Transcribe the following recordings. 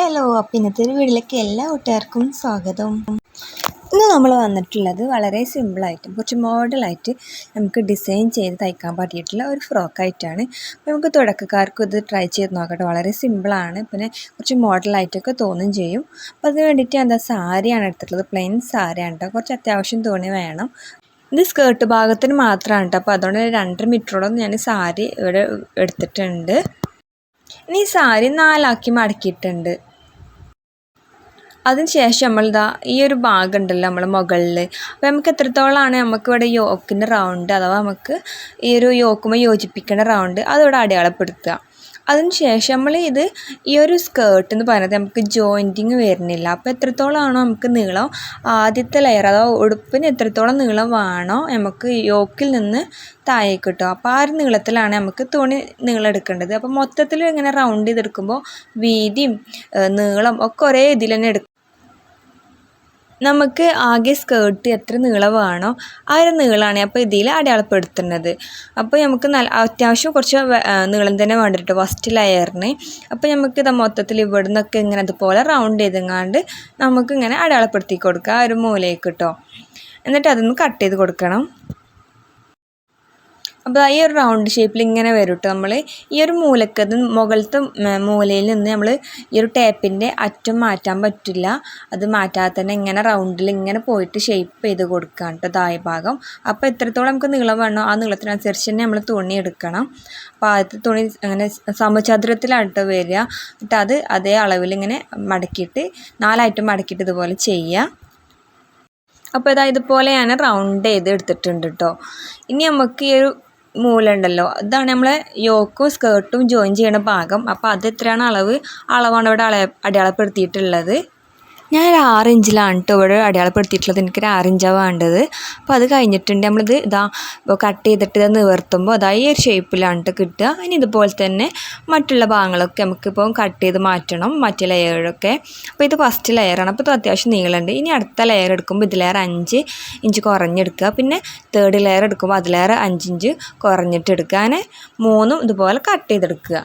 Hello അപ്പം ഇന്നത്തെ ഒരു വീട്ടിലേക്ക് എല്ലാ കൂട്ടുകാർക്കും സ്വാഗതം. ഇന്ന് നമ്മൾ വന്നിട്ടുള്ളത് വളരെ സിമ്പിളായിട്ടും കുറച്ച് മോഡലായിട്ട് നമുക്ക് ഡിസൈൻ ചെയ്ത് തയ്ക്കാൻ പറ്റിയിട്ടുള്ള ഒരു ഫ്രോക്കായിട്ടാണ് നമുക്ക് തുടക്കക്കാർക്കും ഇത് ട്രൈ ചെയ്ത് നോക്കട്ടെ. വളരെ സിമ്പിളാണ് പിന്നെ കുറച്ച് മോഡലായിട്ടൊക്കെ തോന്നും ചെയ്യും. അപ്പോൾ അതിന് വേണ്ടിയിട്ട് എന്താ സാരിയാണ് എടുത്തിട്ടുള്ളത്. പ്ലെയിൻ സാരിയാണ് കേട്ടോ കുറച്ച് അത്യാവശ്യം തുണി വേണം. ഇത് സ്കേർട്ട് ഭാഗത്തിന് മാത്രമാണ് കേട്ടോ അപ്പോൾ അതുകൊണ്ട് രണ്ടര മീറ്ററോളം ഞാൻ സാരി ഇവിടെ എടുത്തിട്ടുണ്ട്. ഇനി സാരി നാലാക്കി മടക്കിയിട്ടുണ്ട്. അതിന് ശേഷം നമ്മളിതാ ഈ ഒരു ഭാഗം ഉണ്ടല്ലോ നമ്മൾ മുകളിൽ അപ്പോൾ നമുക്ക് എത്രത്തോളമാണ് നമുക്ക് ഇവിടെ യോക്കിന്റെ റൗണ്ട് അഥവാ നമുക്ക് ഈ ഒരു യോക്കുമ്പോൾ യോജിപ്പിക്കുന്ന റൗണ്ട് അതിവിടെ അടയാളപ്പെടുത്തുക. അതിന് ശേഷം നമ്മൾ ഇത് ഈ ഒരു സ്കേർട്ട് എന്ന് പറയുന്നത് നമുക്ക് ജോയിന്റിങ് വരുന്നില്ല. അപ്പോൾ എത്രത്തോളമാണോ നമുക്ക് നീളം ആദ്യത്തെ ലെയർ അഥവാ ഉടുപ്പിന് എത്രത്തോളം നീളം വേണോ നമുക്ക് യോക്കിൽ നിന്ന് താഴേക്ക് കിട്ടും അപ്പോൾ ആ ഒരു നീളത്തിലാണ് നമുക്ക് തുണി നീളം എടുക്കേണ്ടത്. അപ്പോൾ മൊത്തത്തിൽ ഇങ്ങനെ റൗണ്ട് ചെയ്തെടുക്കുമ്പോൾ വീതിയും നീളം ഒക്കെ ഒരേ ഇതിൽ തന്നെ എടുക്കും. നമുക്ക് ആകെ സ്കേർട്ട് എത്ര നീളം വേണോ ആ ഒരു നീളമാണ് അപ്പോൾ ഇതിൽ അടയാളപ്പെടുത്തുന്നത്. അപ്പോൾ നമുക്ക് നല്ല അത്യാവശ്യം കുറച്ച് നീളം തന്നെ വേണ്ടിട്ട് ഫസ്റ്റ് ലെയറിന് അപ്പോൾ നമുക്ക് ഇത് മൊത്തത്തിൽ ഇവിടെ നിന്നൊക്കെ ഇങ്ങനെ അതുപോലെ റൗണ്ട് ചെയ്തെങ്ങാണ്ട് നമുക്കിങ്ങനെ അടയാളപ്പെടുത്തി കൊടുക്കുക ആ ഒരു മൂലയ്ക്ക് കേട്ടോ എന്നിട്ട് അതൊന്ന് കട്ട് ചെയ്ത് കൊടുക്കണം. അപ്പോൾ ഈ ഒരു റൗണ്ട് ഷേപ്പിൽ ഇങ്ങനെ വരും കേട്ടോ നമ്മൾ ഈ ഒരു മൂലക്കത് മുകളിലത്തെ മൂലയിൽ നിന്ന് നമ്മൾ ഈ ഒരു ടേപ്പിന്റെ അറ്റം മാറ്റാൻ പറ്റില്ല. അത് മാറ്റാതെ തന്നെ ഇങ്ങനെ റൗണ്ടിൽ ഇങ്ങനെ പോയിട്ട് ഷേപ്പ് ചെയ്ത് കൊടുക്കുക കേട്ടോ താഴെ ഭാഗം. അപ്പോൾ എത്രത്തോളം നമുക്ക് നീളം വേണോ ആ നീളത്തിനനുസരിച്ച് തന്നെ നമ്മൾ തുണി എടുക്കണം. അപ്പോൾ ആദ്യത്തെ തുണി അങ്ങനെ സമചതുരത്തിലാണ് വരിക. എന്നിട്ട് അത് അതേ അളവിൽ ഇങ്ങനെ മടക്കിയിട്ട് നാലായിട്ട് മടക്കിയിട്ട് ഇതുപോലെ ചെയ്യുക. അപ്പോൾ ഇതാ ഇതുപോലെ ഞാൻ റൗണ്ട് ചെയ്ത് എടുത്തിട്ടുണ്ട് കേട്ടോ ഇനി നമുക്ക് ഈ ഒരു മൂല ഉണ്ടല്ലോ ഇതാണ് നമ്മളെ യോക്കും സ്കേർട്ടും ജോയിൻ ചെയ്യണ ഭാഗം. അപ്പോൾ അത് എത്രയാണ് അളവ്? അളവാണ് ഇവിടെ അടയാളപ്പെടുത്തിയിട്ടുള്ളത്. ഞാൻ ഒരു ആറ് ഇഞ്ചിലാണ് കേട്ടോ ഇവിടെ അടയാളപ്പെടുത്തിയിട്ടുള്ളത്. എനിക്കൊരു ആറ് ഇഞ്ചാണ് വേണ്ടത്. അപ്പോൾ അത് കഴിഞ്ഞിട്ടുണ്ട്. നമ്മളിത് ഇതാ കട്ട് ചെയ്തിട്ട് ഇത് നിവർത്തുമ്പോൾ അതാ ഈ ഒരു ഷേപ്പിലാണ് കേട്ടോ കിട്ടുക. ഇനി ഇതുപോലെ തന്നെ മറ്റുള്ള ഭാഗങ്ങളൊക്കെ നമുക്കിപ്പോൾ കട്ട് ചെയ്ത് മാറ്റണം. മറ്റു ലെയറൊക്കെ അപ്പോൾ ഇത് ഫസ്റ്റ് ലെയറാണ് അപ്പോൾ ഇത് അത്യാവശ്യം നീളമുണ്ട് ഇനി അടുത്ത ലെയർ എടുക്കുമ്പോൾ ഇതിലേറെ അഞ്ച് ഇഞ്ച് കുറഞ്ഞെടുക്കുക. പിന്നെ തേർഡ് ലെയർ എടുക്കുമ്പോൾ അതിലേറെ അഞ്ച് ഇഞ്ച് കുറഞ്ഞിട്ട് അങ്ങനെ മൂന്നും ഇതുപോലെ കട്ട് ചെയ്തെടുക്കുക.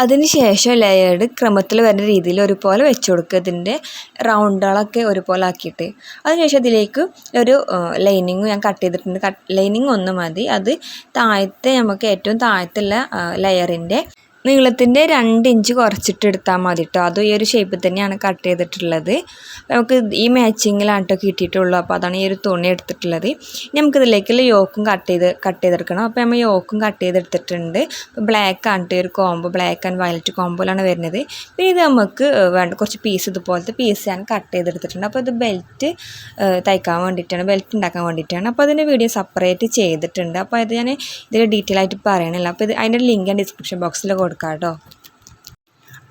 അതിന് ശേഷം ലെയേർഡ് ക്രമത്തിൽ വരുന്ന രീതിയിൽ ഒരുപോലെ വെച്ച് കൊടുക്കുക. ഇതിന്റെ റൗണ്ടുകളൊക്കെ ഒരുപോലെ ആക്കിയിട്ട്. അതിനുശേഷം ഇതിലേക്ക് ഒരു ലൈനിങ് ഞാൻ കട്ട് ചെയ്തിട്ടുണ്ട്. കട്ട് ലൈനിങ് ഒന്ന് മതി. അത് താഴത്തെ നമുക്ക് ഏറ്റവും താഴത്തുള്ള ലെയറിന്റെ നീളത്തിന്റെ രണ്ട് ഇഞ്ച് കുറച്ചിട്ട് എടുത്താൽ മതി കേട്ടോ അതും ഈ ഒരു ഷേപ്പിൽ തന്നെയാണ് കട്ട് ചെയ്തിട്ടുള്ളത്. നമുക്ക് ഈ മാച്ചിങ്ങിലാണ് കേട്ടോ കിട്ടിയിട്ടുള്ളൂ. അപ്പോൾ അതാണ് ഈ ഒരു തുണി എടുത്തിട്ടുള്ളത്. ഇനി നമുക്കിതിലേക്കുള്ള യോക്കും കട്ട് ചെയ്ത് കട്ട് ചെയ്തെടുക്കണം. അപ്പോൾ നമ്മൾ യോക്കും കട്ട് ചെയ്തെടുത്തിട്ടുണ്ട്. അപ്പോൾ ബ്ലാക്ക് ആണ് ഒരു കോംബോ ബ്ലാക്ക് ആൻഡ് വയലറ്റ് കോംബോയിലാണ് വരുന്നത്. പിന്നെ ഇത് നമുക്ക് വേണ്ട കുറച്ച് പീസ് ഇതുപോലത്തെ പീസ് ഞാൻ കട്ട് ചെയ്തെടുത്തിട്ടുണ്ട്. അപ്പോൾ ഇത് ബെൽറ്റ് തയ്ക്കാൻ വേണ്ടിയിട്ടാണ് ബെൽറ്റ് ഉണ്ടാക്കാൻ വേണ്ടിയിട്ടാണ്. അപ്പോൾ അതിന്റെ വീഡിയോ സെപ്പറേറ്റ് ചെയ്തിട്ടുണ്ട്. അപ്പോൾ അത് ഞാൻ ഇതിൽ ഡീറ്റെയിൽ ആയിട്ട് പറയണില്ല. അപ്പോൾ ഇത് അതിന്റെ ലിങ്ക് ഞാൻ ഡിസ്ക്രിപ്ഷൻ ബോക്സിൽ കൊടുക്കാം കേട്ടോ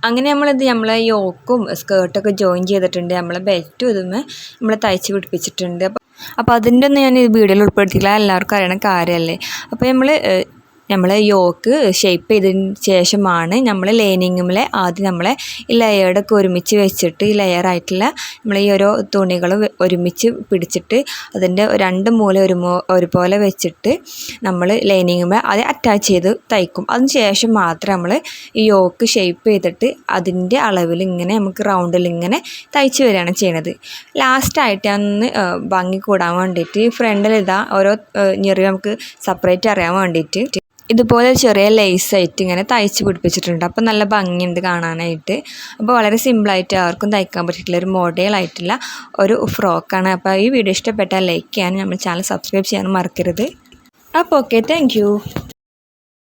അങ്ങനെ നമ്മളിത് നമ്മളെ യോക്കും സ്കേർട്ടൊക്കെ ജോയിൻ ചെയ്തിട്ടുണ്ട്. നമ്മളെ ബെൽറ്റും ഇതുമേ നമ്മൾ തയ്ച്ച് പിടിപ്പിച്ചിട്ടുണ്ട്. അപ്പോൾ അപ്പോൾ അതിന്റെ ഒന്നും ഞാൻ ഈ വീഡിയോയിൽ ഉൾപ്പെടുത്തിയില്ല എല്ലാവർക്കും അറിയണ കാര്യമല്ലേ അപ്പോൾ നമ്മൾ നമ്മൾ യോക്ക് ഷേപ്പ് ചെയ്തതിന് ശേഷമാണ് നമ്മൾ ലേനിങ്ങിലെ ആദ്യം നമ്മൾ ഈ ലെയർഡൊക്കെ ഒരുമിച്ച് വെച്ചിട്ട് ഈ ലെയറായിട്ടുള്ള നമ്മൾ ഈ ഓരോ തുണികൾ ഒരുമിച്ച് പിടിച്ചിട്ട് അതിന്റെ രണ്ട് മൂല ഒരു ഒരുപോലെ വെച്ചിട്ട് നമ്മൾ ലൈനിങ്ങുമേ അത് അറ്റാച്ച് ചെയ്ത് തയ്ക്കും. അതിന് ശേഷം മാത്രം നമ്മൾ ഈ യോക്ക് ഷേപ്പ് ചെയ്തിട്ട് അതിന്റെ അളവിൽ ഇങ്ങനെ നമുക്ക് റൗണ്ടിൽ ഇങ്ങനെ തയ്ച്ച് വരികയാണ് ചെയ്യണത്. ലാസ്റ്റായിട്ട് അന്ന് ഭംഗി കൂടാൻ വേണ്ടിയിട്ട് ഫ്രണ്ടിൽ ഇതാ ഓരോ ഞെറി നമുക്ക് സെപ്പറേറ്റ് അറിയാൻ വേണ്ടിയിട്ട് ഇതുപോലെ ചെറിയ ലേസായിട്ട് ഇങ്ങനെ തയ്ച്ച് പിടിപ്പിച്ചിട്ടുണ്ട്. അപ്പോൾ നല്ല ഭംഗിയുണ്ട് കാണാനായിട്ട്. അപ്പോൾ വളരെ സിമ്പിളായിട്ട് ആർക്കും തയ്ക്കാൻ പറ്റിയിട്ടുള്ള ഒരു മോഡലായിട്ടുള്ള ഒരു ഫ്രോക്കാണ്. അപ്പോൾ ഈ വീഡിയോ ഇഷ്ടപ്പെട്ടാൽ ലൈക്ക് ചെയ്യാനും നമ്മൾ ചാനൽ സബ്സ്ക്രൈബ് ചെയ്യാനും മറക്കരുത്. അപ്പോൾ ഓക്കെ താങ്ക്